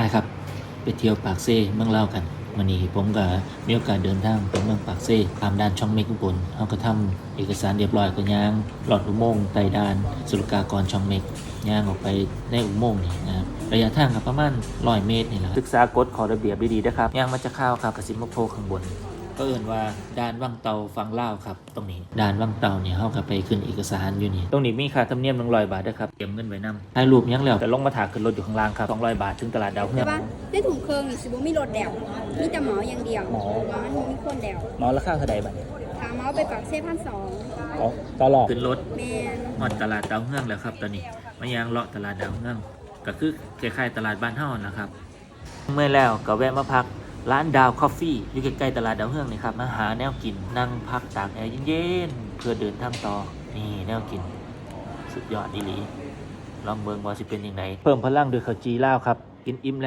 ไปครับ ไปเที่ยวปากเซ่เมืองเล่ากันวันนี้ผมก็มีโอกาสเดินทางไปเมืองปากเซ่ตามด่านช่องเมฆอุบลเขาก็ทำเอกสารเรียบร้อยก็ย่างหลอดอุโมงค์ไต่ด่าน สุลกากรช่องเมฆย่างออกไปในอุโมงค์นี่นะครับระยะทางก็ประมาณร้อยเมตรนี่แหละศึกษากฎขอระเบียบดีๆนะครับย่างมันจะเข้าวครับกระสิบมะโพข้างบน ก็เอ่นว่าด่านวังเตาฟังเล่าวครับ ตรงนี้ด่านวังเตาเนี่ยเขาก็ไปขึ้นเอกสารอยู่นี่ตรงนี้มีค่าธรรมเนียมหนึ่งร้อยบาทนะครับเตรียมเงินไว้นำถ่ายรูปยังแล้วแต่ลงมาถากขึ้นรถอยู่ข้างล่างครับสองร้อยบาทถึงตลาดดาวเฮือแต่งว่าในถุงเครื่องนี่สิบ่มีรถแดวมีแต่เหมาอย่างเดียวหมอว่ามันบ่มีคนแดวมอราคาเท่าใดบัดถามเมาไปปากเซ่พันสองอ๋อตลอดขึ้นรถแมนหอดตลาดดาวเฮืองแล้วครับ ตอนนี้มายางเลาะตลาดดาวเฮืองก็คือคล้ายๆตลาดบ้านเฮานะครับ เมื่อแล้วก็แวะมาพัก ร้านดาวคอฟฟี่อยู่ใกล้ๆตลาดดาวเฮืองนี่ครับ มาหาแนวกินนั่งพักตากแอร์เย็นๆ เพื่อเดินทางต่อ นี่แนวกิน สุดยอดอีหลี ลองเบิ่งว่าสิเป็นยังไงเพิ่มพลังด้วยข้าวจีล่าวครับ กินอิ่มแล้ว